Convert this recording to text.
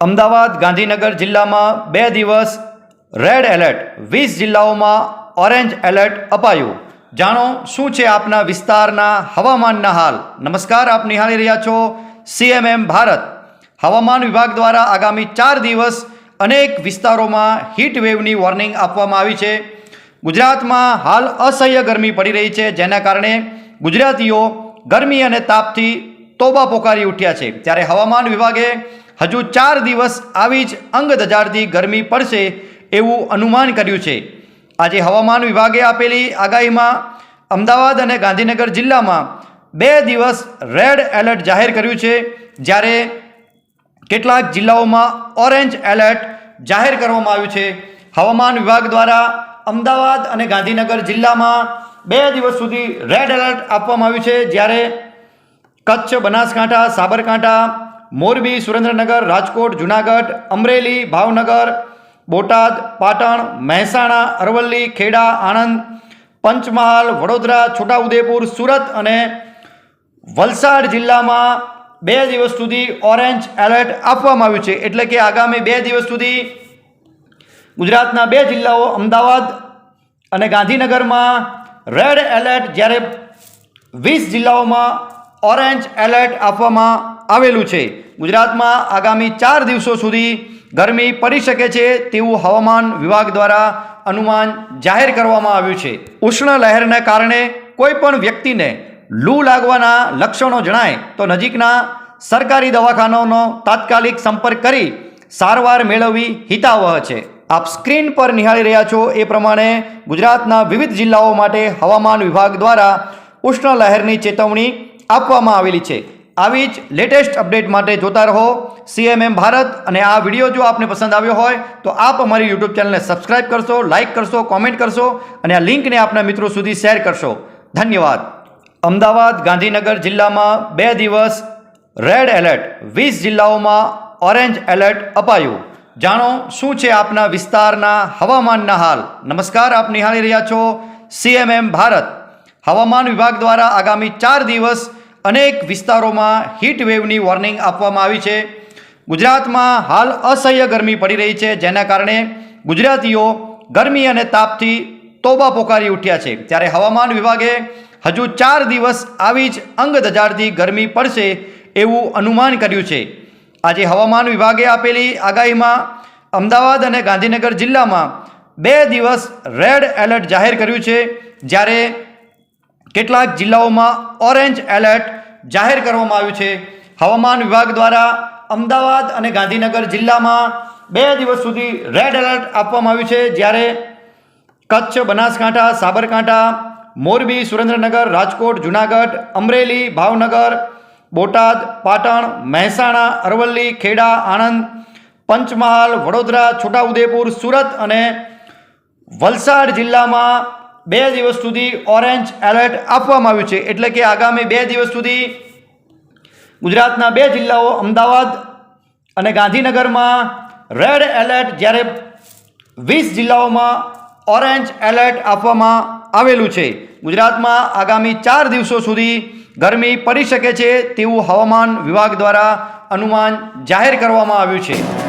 અમદાવાદ ગાંધીનગર જિલ્લામાં બે દિવસ રેડ એલર્ટ, વીસ જિલ્લાઓમાં ઓરેન્જ એલર્ટ અપાયું. જાણો શું છે આપના વિસ્તારના હવામાનના હાલ? નમસ્કાર, આપ નિહાળી રહ્યા છો સીએમએમ ભારત. હવામાન વિભાગ દ્વારા આગામી ચાર દિવસ અનેક વિસ્તારોમાં હીટ વેવની વોર્નિંગ આપવામાં આવી છે. ગુજરાતમાં હાલ અસહ્ય ગરમી પડી રહી છે, જેના કારણે ગુજરાતીઓ ગરમી અને તાપથી તોબા પોકારી ઉઠ્યા છે. ત્યારે હવામાન વિભાગે હજુ ચાર દિવસ આવી જ અંગ દજાડતી ગરમી પડશે એવું અનુમાન કર્યું છે. આજે હવામાન વિભાગે આપેલી આગાહીમાં અમદાવાદ અને ગાંધીનગર જિલ્લામાં બે દિવસ રેડ એલર્ટ જાહેર કર્યું છે, જ્યારે કેટલાક જિલ્લાઓમાં ઓરેન્જ એલર્ટ જાહેર કરવામાં આવ્યું છે. હવામાન વિભાગ દ્વારા અમદાવાદ અને ગાંધીનગર જિલ્લામાં બે દિવસ સુધી રેડ એલર્ટ આપવામાં આવ્યું છે, જ્યારે કચ્છ, બનાસકાંઠા, સાબરકાંઠા મોરબી, સુરેન્દ્રનગર, રાજકોટ, જુનાગઢ, અમરેલી, ભાવનગર, બોટાદ, પાટણ, મહેસાણા, અરવલ્લી, ખેડા, આણંદ, પંચમહાલ, વડોદરા, છોટાઉદેપુર, સુરત અને વલસાડ જિલ્લામાં બે દિવસ સુધી ઓરેન્જ એલર્ટ આપવામાં આવ્યું છે. એટલે કે આગામી બે દિવસ સુધી ગુજરાતના બે જિલ્લાઓ, અમદાવાદ અને ગાંધીનગરમાં રેડ એલર્ટ જ્યારે વીસ જિલ્લાઓમાં ઓરેન્જ એલર્ટ આપવામાં આવેલું છે. ગુજરાતમાં આગામી ચાર દિવસો સુધી ગરમી પડી શકે છે તેવું હવામાન વિભાગ દ્વારા અનુમાન જાહેર કરવામાં આવ્યું છે. ઉષ્ણ લહેરને કારણે કોઈ પણ વ્યક્તિને લૂ લાગવાના લક્ષણો જણાય તો નજીકના સરકારી દવાખાનાનો તાત્કાલિક સંપર્ક કરી સારવાર મેળવવી હિતાવહ છે. આપ સ્ક્રીન પર નિહાળી રહ્યા છો એ પ્રમાણે ગુજરાતના વિવિધ જિલ્લાઓ માટે હવામાન વિભાગ દ્વારા ઉષ્ણ લહેરની ચેતવણી આપવામાં આવેલી છે. આવી જ લેટેસ્ટ અપડેટ માટે જોતા રહો. સીએમએમ ભારત અને આ વીડિયો જો આપને પસંદ આવ્યો હોય, તો આપ અમારી યુટ્યુબ ચેનલને સબસ્ક્રાઇબ કરશો લાઇક કરશો કોમેન્ટ કરશો અને આ લિંકને આપના મિત્રો સુધી શેર કરશો. ધન્યવાદ. અમદાવાદ ગાંધીનગર જિલ્લામાં બે દિવસ રેડ એલર્ટ વીસ જિલ્લાઓમાં ઓરેન્જ એલર્ટ અપાયું. જાણો શું છે આપના વિસ્તારના હવામાનના હાલ? નમસ્કાર, આપ નિહાળી રહ્યા છો સીએમએમ ભારત. હવામાન વિભાગ દ્વારા આગામી ચાર દિવસ અનેક વિસ્તારોમાં હીટ વેવની વોર્નિંગ આપવામાં આવી છે. ગુજરાતમાં હાલ અસહ્ય ગરમી પડી રહી છે, જેના કારણે ગુજરાતીઓ ગરમી અને તાપથી તોબા પોકારી ઉઠ્યા છે. ત્યારે હવામાન વિભાગે હજુ ચાર દિવસ આવી જ અંગ દજાડતી ગરમી પડશે એવું અનુમાન કર્યું છે. આજે હવામાન વિભાગે આપેલી આગાહીમાં અમદાવાદ અને ગાંધીનગર જિલ્લામાં બે દિવસ રેડ એલર્ટ જાહેર કર્યું છે. જ્યારે કેટલાક જિલ્લાઓમાં ઓરેન્જ એલર્ટ જાહેર કરવામાં આવ્યું છે. હવામાન વિભાગ દ્વારા અમદાવાદ અને ગાંધીનગર જિલ્લામાં બે દિવસ સુધી રેડ એલર્ટ આપવામાં આવ્યું છે. જ્યારે કચ્છ, બનાસકાંઠા, સાબરકાંઠા, મોરબી, સુરેન્દ્રનગર, રાજકોટ, જુનાગઢ, અમરેલી, ભાવનગર, બોટાદ, પાટણ, મહેસાણા, અરવલ્લી, ખેડા, આણંદ, પંચમહાલ, વડોદરા, છોટાઉદેપુર, સુરત અને વલસાડ જિલ્લામાં બે દિવસ સુધી ઓરેન્જ એલર્ટ આપવામાં આવ્યું છે. એટલે કે આગામી બે દિવસ સુધી ગુજરાતના બે જિલ્લાઓ, અમદાવાદ અને ગાંધીનગરમાં રેડ એલર્ટ જ્યારે વીસ જિલ્લાઓમાં ઓરેન્જ એલર્ટ આપવામાં આવેલું છે. ગુજરાતમાં આગામી ચાર દિવસો સુધી ગરમી પડી શકે છે તેવું હવામાન વિભાગ દ્વારા અનુમાન જાહેર કરવામાં આવ્યું છે.